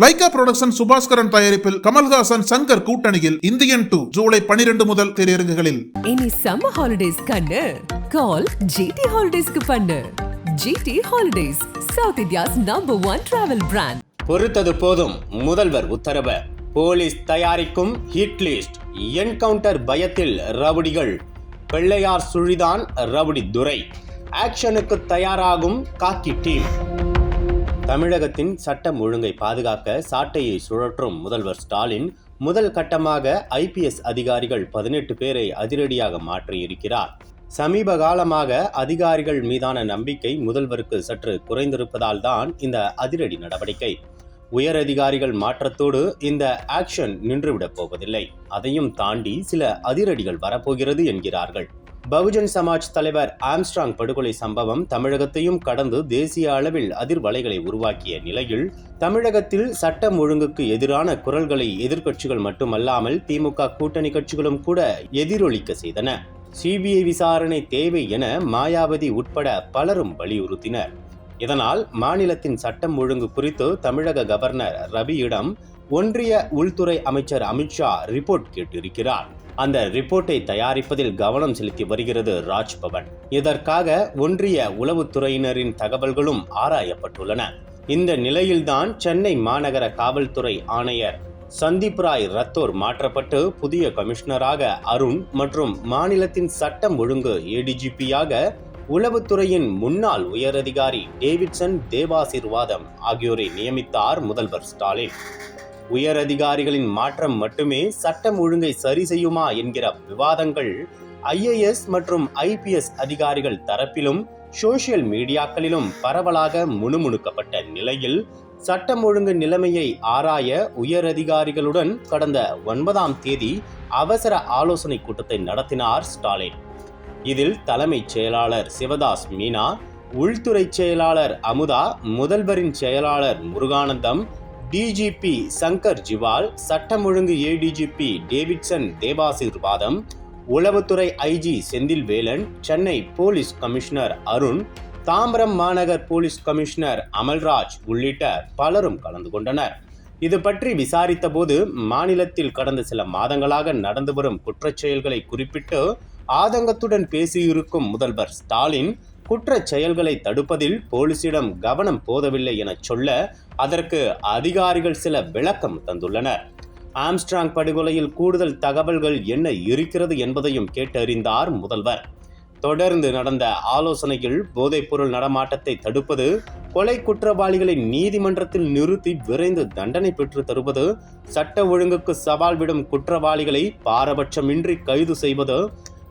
Lyca production Subaskaran தயாரிப்பில் கமல்ஹாசன் சங்கர் கூட்டணியில் Indian two July பனிரெண்டு முதல் திரையரங்குகளில். இனி சம்மர் ஹாலிடேஸ் கண்ணு. கால் ஜிடி ஹாலிடேஸ்க்கு பண்ணு. GT holidays South India's number one travel brand பொறுத்தது போதும் முதல்வர் உத்தரவு. போலீஸ் தயாரிக்கும் ஹிட் லிஸ்ட் என்கவுண்டர் பயத்தில் ரவுடிகள். பிள்ளையார் சுழிதான் ரவுடி துரை. ஆக்ஷனுக்கு தயாராகும் காக்கி டீம் தமிழகத்தின் சட்டம் ஒழுங்கை பாதுகாக்க சாட்டையை சுழற்றும் முதல்வர் ஸ்டாலின் முதல் கட்டமாக ஐபிஎஸ் அதிகாரிகள் பதினெட்டு பேரை அதிரடியாக மாற்றியிருக்கிறார். சமீப காலமாக அதிகாரிகள் மீதான நம்பிக்கை முதல்வருக்கு சற்று குறைந்திருப்பதால் தான் இந்த அதிரடி நடவடிக்கை. உயர் அதிகாரிகள் மாற்றத்தோடு இந்த ஆக்ஷன் நின்றுவிடப் போவதில்லை. அதையும் தாண்டி சில அதிரடிகள் வரப்போகிறது என்கிறார்கள். பகுஜன் சமாஜ் தலைவர் ஆம்ஸ்ட்ராங் படுகொலை சம்பவம் தமிழகத்தையும் கடந்து தேசிய அளவில் அதிர்வலைகளை உருவாக்கிய நிலையில் தமிழகத்தில் சட்டம் ஒழுங்குக்கு எதிரான குரல்களை எதிர்க்கட்சிகள் மட்டுமல்லாமல் திமுக கூட்டணி கட்சிகளும் கூட எதிரொலிக்க செய்தன. சிபிஐ விசாரணை தேவை என மாயாவதி உட்பட பலரும் வலியுறுத்தினர். இதனால் மாநிலத்தின் சட்டம் ஒழுங்கு குறித்து தமிழக கவர்னர் ரவியிடம் ஒன்றிய உள்துறை அமைச்சர் அமித்ஷா ரிப்போர்ட் கேட்டிருக்கிறார். அந்த ரிப்போர்ட்டை தயாரிப்பதில் கவனம் செலுத்தி வருகிறது ராஜ்பவன். இதற்காக ஒன்றிய உளவுத்துறையினரின் தகவல்களும் ஆராயப்பட்டுள்ளன. இந்த நிலையில்தான் சென்னை மாநகர காவல்துறை ஆணையர் சந்தீப் ராய் ரத்தோர் மாற்றப்பட்டு புதிய கமிஷனராக அருண் மற்றும் மாநிலத்தின் சட்டம் ஒழுங்கு ஏடிஜிபியாக உளவுத்துறையின் முன்னாள் உயரதிகாரி டேவிட்சன் தேவாசிர்வாதம் ஆகியோரை நியமித்தார் முதல்வர் ஸ்டாலின். உயர் அதிகாரிகளின் மாற்றம் மட்டுமே சட்டம் ஒழுங்கை சரி செய்யுமா என்கிற விவாதங்கள் ஐஏஎஸ் மற்றும் ஐபிஎஸ் அதிகாரிகள் தரப்பிலும் சோசியல் மீடியாக்களிலும் பரவலாக முணுமுணுக்கப்பட்ட நிலையில் சட்டம் ஒழுங்கு நிலைமையை ஆராய உயர் அதிகாரிகளுடன் கடந்த ஒன்பதாம் தேதி அவசர ஆலோசனை கூட்டத்தை நடத்தினார் ஸ்டாலின். இதில் தலைமைச் செயலாளர் சிவதாஸ் மீனா உள்துறை செயலாளர் அமுதா முதல்வரின் செயலாளர் முருகானந்தம் டிஜிபி சங்கர் ஜிவால் சட்டம் ஒழுங்கு ஏடிஜிபி டேவிட்சன் தேவாசீர்வாதம் உளவுத்துறை IG Senthil Velan Chennai police commissioner Arun Tambaram மாநகர் போலீஸ் கமிஷனர் அமல்ராஜ் உள்ளிட்ட பலரும் கலந்து கொண்டனர். இது பற்றி விசாரித்த போது மாநிலத்தில் கடந்த சில மாதங்களாக நடந்து வரும் குற்றச்செயல்களை குறிப்பிட்டு ஆதங்கத்துடன் பேசியிருக்கும் முதல்வர் ஸ்டாலின் குற்றச் செயல்களை தடுப்பதில் போலீசிடம் கவனம் போதவில்லை என சொல்ல அதற்கு அதிகாரிகள் சில விளக்கம் தந்துள்ளனர். ஆம்ஸ்ட்ராங் படுகொலையில் கூடுதல் தகவல்கள் என்ன இருக்கிறது என்பதையும் கேட்டறிந்தார் முதல்வர். தொடர்ந்து நடந்த ஆலோசனையில் போதைப்பொருள் நடமாட்டத்தை தடுப்பது கொலை குற்றவாளிகளை நீதிமன்றத்தில் நிறுத்தி விரைந்து தண்டனை பெற்று தருவது சட்ட ஒழுங்குக்கு சவால் விடும் குற்றவாளிகளை பாரபட்சமின்றி கைது செய்வது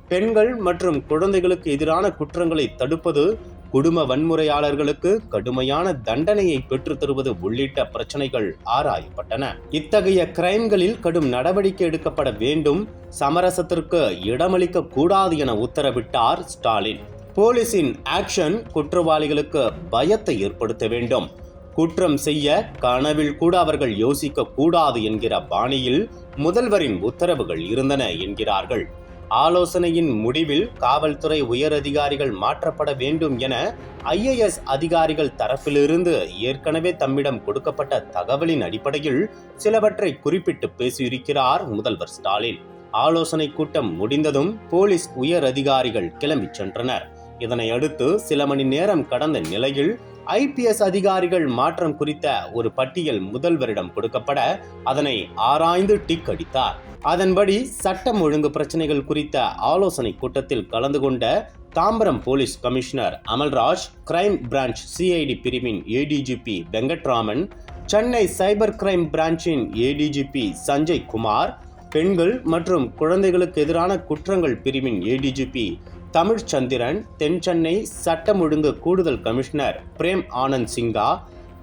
பெண்கள் மற்றும் குழந்தைகளுக்கு எதிரான குற்றங்களை தடுப்பது குடும்ப வன்முறையாளர்களுக்கு கடுமையான தண்டனையை பெற்றுத்தருவது உள்ளிட்ட பிரச்சனைகள் ஆராயப்பட்டன. இத்தகைய கிரைம்களில் கடும் நடவடிக்கை எடுக்கப்பட வேண்டும். சமரசத்திற்கு இடமளிக்க கூடாது என உத்தரவிட்டார் ஸ்டாலின். போலீசின் ஆக்ஷன் குற்றவாளிகளுக்கு பயத்தை ஏற்படுத்த வேண்டும். குற்றம் செய்ய கனவில் கூட அவர்கள் யோசிக்க கூடாது என்கிற பாணியில் முதல்வரின் உத்தரவுகள் இருந்தன என்கிறார்கள். ஆலோசனையின் முடிவில் காவல்துறை உயர் அதிகாரிகள் மாற்றப்பட வேண்டும் என ஐஏஎஸ் அதிகாரிகள் தரப்பிலிருந்து ஏற்கனவே தம்மிடம் கொடுக்கப்பட்ட தகவலின் அடிப்படையில் சிலவற்றை குறிப்பிட்டு பேசியிருக்கிறார் முதல்வர் ஸ்டாலின். ஆலோசனை கூட்டம் முடிந்ததும் போலீஸ் உயர் அதிகாரிகள் கிளம்பிச் சென்றனர். இதனை அடுத்து சில மணி நேரம் கடந்த நிலையில் ஐபிஎஸ் அதிகாரிகள் மாற்றம் குறித்த ஒரு பட்டியல் முதல்வரிடம் கொடுக்கப்பட அதனை ஆராய்ந்து டிக் அடித்தார் அதன்படி சட்டம் ஒழுங்கு பிரச்சனைகள் குறித்த ஆலோசனை கூட்டத்தில் கலந்து கொண்ட Tambaram police commissioner Amalraj crime branch CID பிரிவின் ADGP Venkatraman Chennai cyber crime பிரான்ச்சின் ADGP Sanjay Kumar பெண்கள் மற்றும் குழந்தைகளுக்கு எதிரான குற்றங்கள் பிரிவின் ஏடிஜிபி தமிழ்ச்சந்திரன் தென்சென்னை சட்டம் ஒழுங்கு கூடுதல் கமிஷனர் பிரேம் ஆனந்த் சிங்கா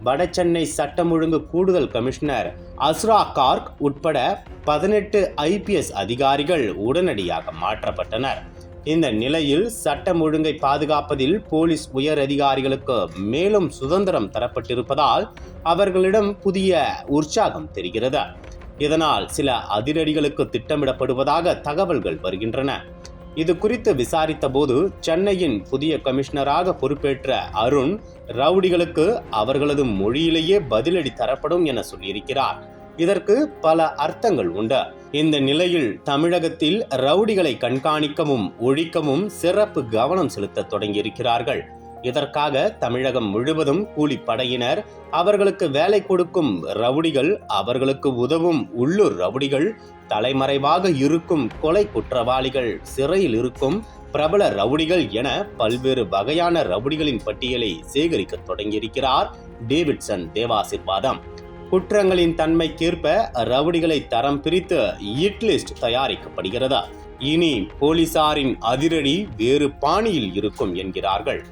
வடசென்னை சட்டம் ஒழுங்கு கூடுதல் கமிஷனர் அஸ்ரா கார்க் உட்பட பதினெட்டு ஐபிஎஸ் அதிகாரிகள் உடனடியாக மாற்றப்பட்டனர். இந்த நிலையில் சட்டம் ஒழுங்கை பாதுகாப்பதில் போலீஸ் உயர் அதிகாரிகளுக்கு மேலும் சுதந்திரம் தரப்பட்டிருப்பதால் அவர்களிடம் புதிய உற்சாகம் தெரிகிறது. இதனால் சில அதிரடிகளுக்கு திட்டமிடப்படுவதாக தகவல்கள் வருகின்றன. இது குறித்து விசாரித்த போது சென்னையின் புதிய கமிஷனராக பொறுப்பேற்ற அருண் ரவுடிகளுக்கு அவர்களது மொழியிலேயே பதிலடி தரப்படும் என சொல்லியிருக்கிறார். இதற்கு பல அர்த்தங்கள் உண்டு. இந்த நிலையில் தமிழகத்தில் ரவுடிகளை கண்காணிக்கவும் ஒழிக்கவும் சிறப்பு கவனம் செலுத்த தொடங்கியிருக்கிறார்கள். இதற்காக தமிழகம் முழுவதும் கூலிப்படையினர் அவர்களுக்கு வேலை கொடுக்கும் ரவுடிகள் அவர்களுக்கு உதவும் உள்ளூர் ரவுடிகள் தலைமறைவாக இருக்கும் கொலை குற்றவாளிகள் சிறையில் இருக்கும் பிரபல ரவுடிகள் என பல்வேறு வகையான ரவுடிகளின் பட்டியலை சேகரிக்க தொடங்கியிருக்கிறார் டேவிட்சன் தேவாசிர்வாதம். குற்றங்களின் தன்மைக்கேற்ப ரவுடிகளை தரம் பிரித்து இட்லிஸ்ட் தயாரிக்கப்படுகிறதா தயாரிக்கப்படுகிறது? இனி போலீசாரின் அதிரடி வேறு பாணியில் இருக்கும் என்கிறார்கள்.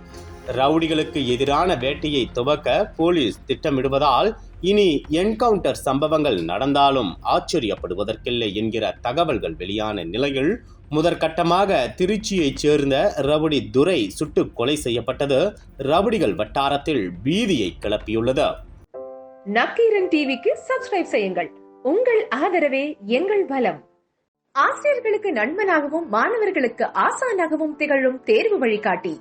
ரவுடிகளுக்கு எதிரான வேட்டையை துவக்க போலீஸ் திட்டமிடுவதால் இனி என்கவுண்டர் சம்பவங்கள் நடந்தாலும் ஆச்சரியப்படுவதற்கில்லை என்கிற தகவல்கள் வெளியான நிலையில் முதற்கட்டமாக திருச்சியைச் சேர்ந்த ரவுடி துரை சுட்டுக் கொலை செய்யப்பட்டது. ரவுடிகள் வட்டாரத்தில் பீதியை கிளப்பியுள்ளது. நக்கீரன் டிவிக்கு சப்ஸ்கிரைப் செய்யுங்கள். உங்கள் ஆதரவே எங்கள் பலம் ஆசிரியர்களுக்கு நண்பனாகவும் மாணவர்களுக்கு ஆசானாகவும் திகழும் தேர்வு வழிகாட்டி.